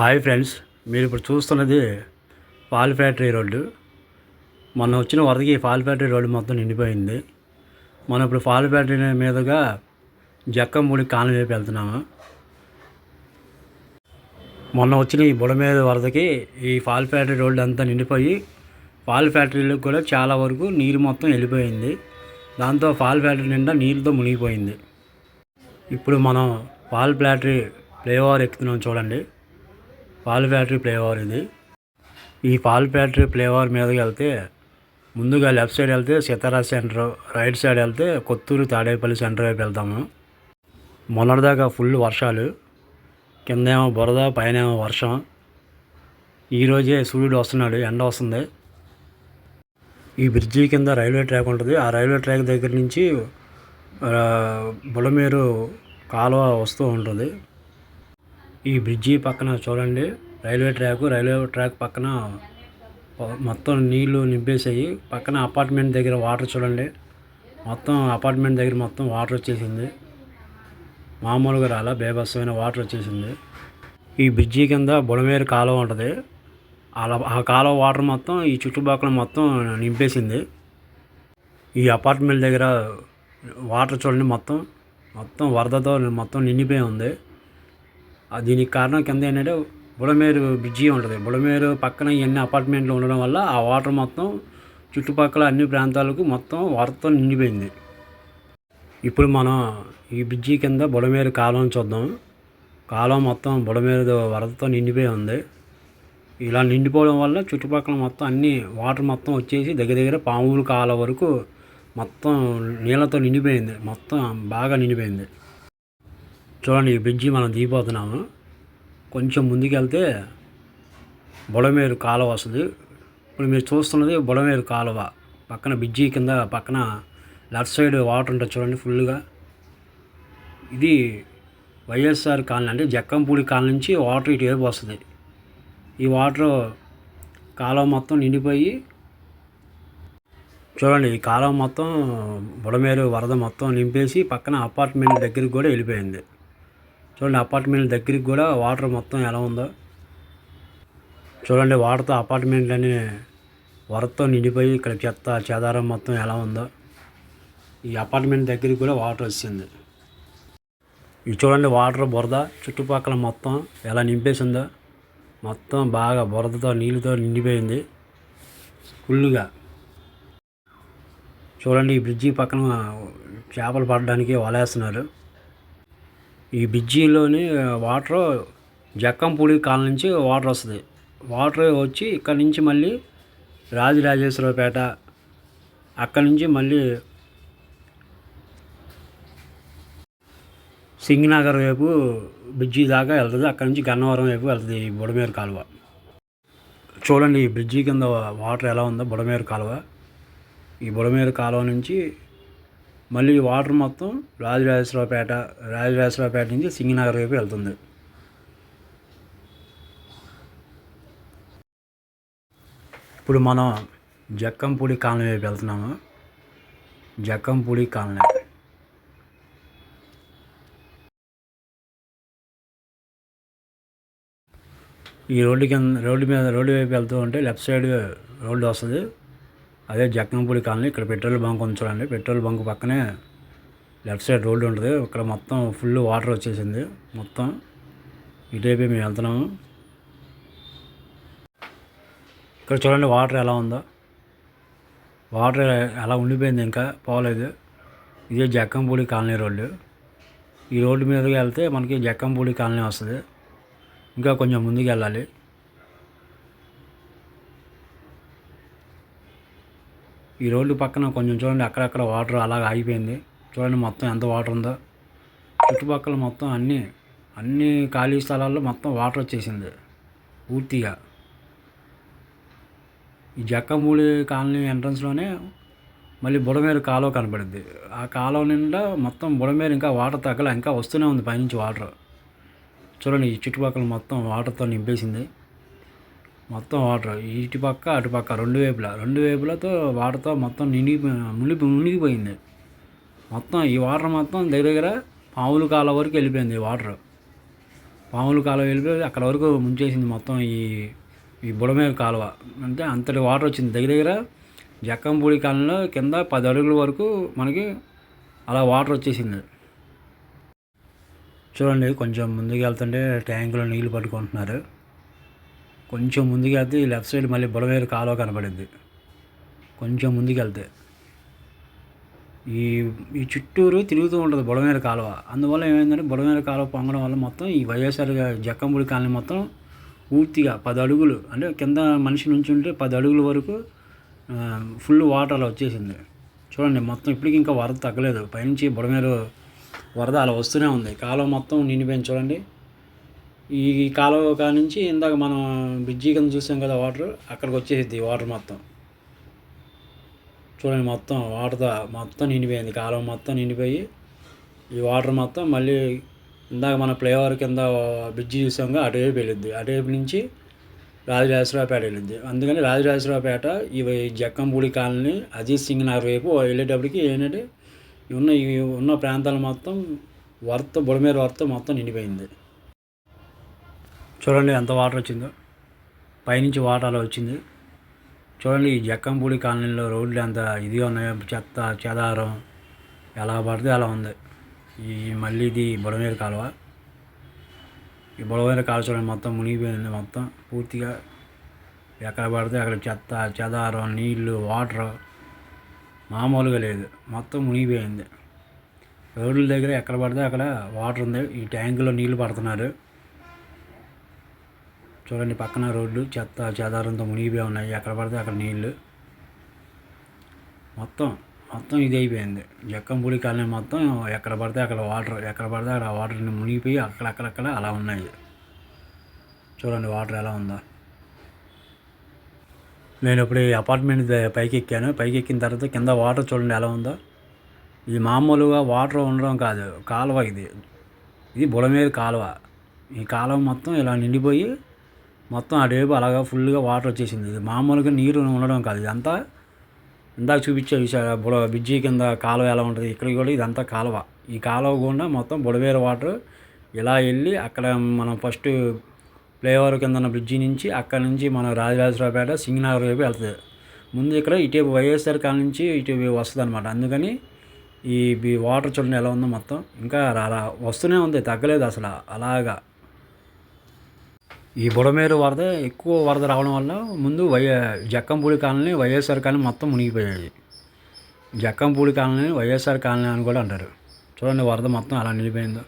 Hi friends మీరు ఇప్పుడు చూస్తున్నది పాల్ ఫ్యాక్టరీ రోడ్డు. మొన్న వచ్చిన వరదకి పాల్ ఫ్యాక్టరీ రోడ్డు మొత్తం నిండిపోయింది. మనం ఇప్పుడు పాల్ ఫ్యాక్టరీ మీదుగా జక్కంపూడి కాలనీ వైపు వెళ్తున్నాము. మొన్న వచ్చిన ఈ బుడమేద వరదకి ఈ పాల్ ఫ్యాక్టరీ రోడ్డు అంతా నిండిపోయి పాల్ ఫ్యాక్టరీలకు కూడా చాలా వరకు నీరు మొత్తం వెళ్ళిపోయింది. దాంతో పాల్ ఫ్యాక్టరీ నిండా నీళ్ళతో మునిగిపోయింది. ఇప్పుడు మనం పాల్ ఫ్యాక్టరీ ఫ్లేఓవర్ ఎక్కుతున్నాం చూడండి. పాల ఫ్యాక్టరీ ఫ్లేఓవర్ ఇది. ఈ పాల ఫ్యాక్టరీ ఫ్లేఓవర్ మీదకి వెళ్తే ముందుగా లెఫ్ట్ సైడ్ వెళ్తే సీతారా సెంటర్ రైట్ సైడ్ వెళ్తే కొత్తూరు తాడేపల్లి సెంటర్ వైపు వెళ్తాము. మొన్నటిదాకా ఫుల్ వర్షాలు. కిందేమో బురద పైన ఏమో వర్షం ఈరోజే సూర్యుడు వస్తున్నాడు ఎండ వస్తుంది. ఈ బ్రిడ్జి కింద రైల్వే ట్రాక్ ఉంటుంది. ఆ రైల్వే ట్రాక్ దగ్గర నుంచి బుడమేరు కాలువ వస్తూ ఉంటుంది. ఈ బ్రిడ్జి పక్కన చూడండి. రైల్వే ట్రాక్ రైల్వే ట్రాక్ పక్కన మొత్తం నీళ్ళు నింపేసాయి. పక్కన అపార్ట్మెంట్ దగ్గర వాటర్ చూడండి. మొత్తం అపార్ట్మెంట్ దగ్గర మొత్తం వాటర్ వచ్చేసింది. మామూలుగా రాలా బేభత్సమైన వాటర్ వచ్చేసింది. ఈ బ్రిడ్జి కింద బుడమేరు కాలువ ఉంటుంది. అలా ఆ కాలువ వాటర్ మొత్తం ఈ చుట్టుపక్కల మొత్తం నింపేసింది. ఈ అపార్ట్మెంట్ దగ్గర వాటర్ చూడండి మొత్తం. మొత్తం వరదతో మొత్తం నిండిపోయి ఉంది. దీనికి కారణం కింద ఏంటంటే బుడమేరు బ్రిడ్జి ఉంటుంది. బుడమేరు పక్కన ఇవన్నీ అపార్ట్మెంట్లు ఉండడం వల్ల ఆ వాటర్ మొత్తం చుట్టుపక్కల అన్ని ప్రాంతాలకు మొత్తం వాటర్తో నిండిపోయింది. ఇప్పుడు మనం ఈ బ్రిడ్జి కింద బుడమేరు కాలం చూద్దాం. కాలం మొత్తం బుడమేరు వరదతో నిండిపోయి ఉంది. ఇలా నిండిపోవడం వల్ల చుట్టుపక్కల మొత్తం అన్ని వాటర్ మొత్తం వచ్చేసి దగ్గర దగ్గర పాములు కాల వరకు మొత్తం నీళ్ళతో నిండిపోయింది. మొత్తం బాగా నిండిపోయింది. చూడండి ఈ బ్రిడ్జి మనం దిగిపోతున్నాము. కొంచెం ముందుకెళ్తే బుడమేరు కాలువ వస్తుంది. ఇప్పుడు మీరు చూస్తున్నది బుడమేరు కాలువ. పక్కన బ్రిడ్జి కింద పక్కన లెఫ్ట్ సైడ్ వాటర్ ఉంటుంది చూడండి ఫుల్గా ఇది వైఎస్ఆర్ కాలనీ అంటే జక్కంపూడి కాలనీ నుంచి వాటర్ ఇటు వేపు వస్తుంది. ఈ వాటర్ కాలువ మొత్తం నిండిపోయి చూడండి ఈ కాలువ మొత్తం బుడమేరు వరద మొత్తం నింపేసి పక్కన అపార్ట్మెంట్ దగ్గరికి కూడా వెళ్ళిపోయింది. చూడండి అపార్ట్మెంట్ దగ్గరికి కూడా వాటర్ మొత్తం ఎలా ఉందో. చూడండి వాటర్తో అపార్ట్మెంట్లన్నీ వరదతో నిండిపోయి ఇక్కడ చెత్త చెదారం మొత్తం ఎలా ఉందో. ఈ అపార్ట్మెంట్ దగ్గరికి కూడా వాటర్ వచ్చింది ఇది చూడండి వాటర్ బురద చుట్టుపక్కల మొత్తం ఎలా నింపేసిందో. మొత్తం బాగా బురదతో నీళ్ళతో నిండిపోయింది. ఫుల్గా చూడండి ఈ బ్రిడ్జి పక్కన చేపలు పడడానికి వలేస్తున్నారు. ఈ బ్రిడ్జిలోని వాటర్ జక్కంపూడి కాలం నుంచి వాటర్ వస్తుంది. వాటర్ వచ్చి ఇక్కడ నుంచి మళ్ళీ రాజరాజేశ్వరపేట అక్కడి నుంచి మళ్ళీ సింగనగర్ వైపు బ్రిడ్జి దాకా వెళ్తుంది. అక్కడ నుంచి గన్నవరం వైపు వెళ్తుంది ఈ బుడమేరు కాలువ. చూడండి ఈ బ్రిడ్జి కింద వాటర్ ఎలా ఉందో బుడమేరు కాలువ. ఈ బుడమేరు కాలువ నుంచి మళ్ళీ ఈ వాటర్ మొత్తం రాజరాజేశ్వరపేట రాజరాజేశ్వరపేట నుంచి సింగనగర్ వైపు వెళ్తుంది. ఇప్పుడు మనం జక్కంపూడి కాలనీ వైపు వెళ్తున్నాము. జక్కంపూడి కాలనీ. ఈ రోడ్డు కింద రోడ్డు మీద రోడ్డు వైపు వెళ్తూ ఉంటే లెఫ్ట్ సైడ్ రోడ్డు వస్తుంది. అదే జక్కంపూడి కాలనీ ఇక్కడ పెట్రోల్ బంక్ ఉంది పెట్రోల్ బంక్ పక్కనే లెఫ్ట్ సైడ్ రోడ్డు ఉంటుంది. ఇక్కడ మొత్తం ఫుల్ వాటర్ వచ్చేసింది. మొత్తం ఇటువైపు మేము వెళ్తున్నాము. ఇక్కడ చూడండి వాటర్ ఎలా ఉందో. వాటర్ ఎలా ఉండిపోయింది ఇంకా? పోలేదు. ఇదే జక్కంపూడి కాలనీ రోడ్డు. ఈ రోడ్డు మీదకి వెళ్తే మనకి జక్కంపూడి కాలనీ వస్తుంది. ఇంకా కొంచెం ముందుకు వెళ్ళాలి. ఈ రోడ్డు పక్కన కొంచెం చూడండి అక్కడక్కడ వాటర్ అలాగ ఆగిపోయింది. చూడండి మొత్తం ఎంత వాటర్ ఉందో. చుట్టుపక్కల మొత్తం అన్నీ అన్ని ఖాళీ స్థలాల్లో మొత్తం వాటర్ వచ్చేసింది. పూర్తిగా. ఈ జక్కమూడి కాలనీ ఎంట్రన్స్లోనే మళ్ళీ బుడమేరు కాలువ కనపడుద్ది ఆ కాలువ నిండా మొత్తం బుడమేరు ఇంకా వాటర్ తగ్గల ఇంకా వస్తూనే ఉంది పైనుంచి వాటర్. చూడండి ఈ చుట్టుపక్కల మొత్తం వాటర్తో నింపేసింది. మొత్తం వాటర్. ఇటు పక్క అటు పక్క రెండు వైపులా. రెండు వైపులతో వాటర్తో మొత్తం నిండి మునిగి మునిగిపోయింది. మొత్తం ఈ వాటర్ మొత్తం దగ్గర దగ్గర పాములు కాల వరకు వెళ్ళిపోయింది ఈ వాటర్. పాములు కాలువ వెళ్ళిపోయి అక్కడ వరకు ముంచేసింది మొత్తం ఈ ఈ బుడమేరు కాలువ. అంటే అంతటి వాటర్ వచ్చింది. దగ్గర దగ్గర జక్కంపూడి కాలంలో కింద పది అడుగుల వరకు మనకి అలా వాటర్ వచ్చేసింది. చూడండి కొంచెం ముందుకు వెళ్తుంటే ట్యాంకులో నీళ్ళు పట్టుకుంటున్నారు. కొంచెం ముందుకు వెళ్తే ఈ లెఫ్ట్ సైడ్ మళ్ళీ బుడవేరు కాలువ కనబడింది. కొంచెం ముందుకు వెళ్తే. ఈ ఈ చుట్టూరు తిరుగుతూ ఉంటుంది బుడమేర కాలువ. అందువల్ల ఏమైందంటే బుడమేరు కాలువ పొంగడం వల్ల మొత్తం ఈ వైఎస్ఆర్ జక్కంపూడి కాలనీ మొత్తం పూర్తిగా పది అడుగులు అంటే కింద మనిషి నుంచి ఉంటే పది అడుగుల వరకు ఫుల్ వాటర్ అలా వచ్చేసింది. చూడండి మొత్తం ఇప్పటికి ఇంకా వరద తగ్గలేదు. పైనుంచి బుడమేరు వరద అలా వస్తూనే ఉంది. కాలువ మొత్తం నిండిపోయింది చూడండి. ఈ కాలువ కాడ నుంచి ఇందాక మనం బ్రిడ్జి కింద చూసాం కదా వాటర్ అక్కడికి వచ్చేసింది వాటర్ మొత్తం. చూడండి మొత్తం వాటర్ మొత్తం నిండిపోయింది కాలువ మొత్తం నిండిపోయి ఈ వాటర్ మొత్తం మళ్ళీ ఇందాక మన ఫ్లైఓవర్ కింద బ్రిడ్జి చూసాంగా అటువైపు వెళ్ళిద్ది. అటువైపు నుంచి రాజరాజేశ్వరరావుపేట వెళ్ళింది అందుకని రాజరాజేశ్వరరావుపేట ఇవి జక్కంపూడి కాలనీ అజిత్ సింగ్ నగర్ వైపు వెళ్ళేటప్పటికి ఏంటంటే ఉన్న ఈ ఉన్న ప్రాంతాలు మొత్తం వర్త బుడమేరు వర్త మొత్తం నిండిపోయింది. చూడండి ఎంత వాటర్ వచ్చిందో. పైనుంచి వాటర్ అలా వచ్చింది. చూడండి ఈ జక్కంపూడి కాలనీలో రోడ్లు ఎంత ఇదిగా ఉన్నాయో చెత్త చెదారం ఎలా పడితే అలా ఉంది. ఈ మళ్ళీ ఇది బుడమేరు కాలువ. ఈ బుడమేరు కాలువ చూడండి మొత్తం మునిగిపోయింది మొత్తం పూర్తిగా. ఎక్కడ పడితే అక్కడ చెత్త చెదారం నీళ్ళు వాటర్ మామూలుగా లేదు. మొత్తం మునిగిపోయింది. రోడ్ల దగ్గర ఎక్కడ పడితే అక్కడ వాటర్ ఉంది. ఈ ట్యాంకులో నీళ్ళు పడుతున్నారు. చూడండి పక్కన రోడ్లు చెత్త చెదారంతో మునిగిపోయి ఉన్నాయి. ఎక్కడ పడితే అక్కడ నీళ్ళు మొత్తం మొత్తం ఇది అయిపోయింది జక్కంపూడి కాలనీ మొత్తం ఎక్కడ పడితే అక్కడ వాటర్ ఎక్కడ పడితే అక్కడ వాటర్ మునిగిపోయి అక్కడక్కడక్కడ అలా ఉన్నాయి. చూడండి వాటర్ ఎలా ఉందో. నేను ఇప్పుడు ఈ అపార్ట్మెంట్ పైకి ఎక్కాను. పైకి ఎక్కిన తర్వాత కింద వాటర్ చూడండి ఎలా ఉందో. ఇది మామూలుగా వాటర్ ఉండడం కాదు. కాలువ ఇది. ఇది బుడమేరు కాలువ. ఈ కాలువ మొత్తం ఇలా నిండిపోయి మొత్తం అటువైపు అలాగా ఫుల్గా వాటర్ వచ్చేసింది. ఇది మామూలుగా నీరు ఉండడం కాదు. ఇదంతా ఇందాక చూపించే విషయాలు బుడ బ్రిడ్జి కింద కాలువ ఎలా ఉంటుంది? ఇక్కడ కూడా ఇదంతా కాలువ. ఈ కాలువ గుండా మొత్తం బుడవేరు వాటర్ ఇలా వెళ్ళి అక్కడ మనం ఫస్ట్ ఫ్లైఓవర్ కింద ఉన్న బ్రిడ్జి నుంచి అక్కడ నుంచి మన రాజరాజరావుపేట సింగనగర్ వైపు వెళ్తుంది. ముందు ఇక్కడ ఇటువైపు వైఎస్ఆర్ కాల నుంచి ఇటు వస్తుంది అనమాట అందుకని ఈ వాటర్ చూడండి ఎలా ఉందో మొత్తం. ఇంకా అలా వస్తూనే ఉంది. తగ్గలేదు అసలు అలాగా. ఈ బుడమేరు వరద ఎక్కువ వరద రావడం వల్ల ముందు why Jakkampudi colony YSR colony మొత్తం మునిగిపోయాయి. జక్కంపూడి కాలనీ వైఎస్ఆర్ కాలనీ అని కూడా అంటారు. చూడండి వరద మొత్తం అలా నిలిపోయిందో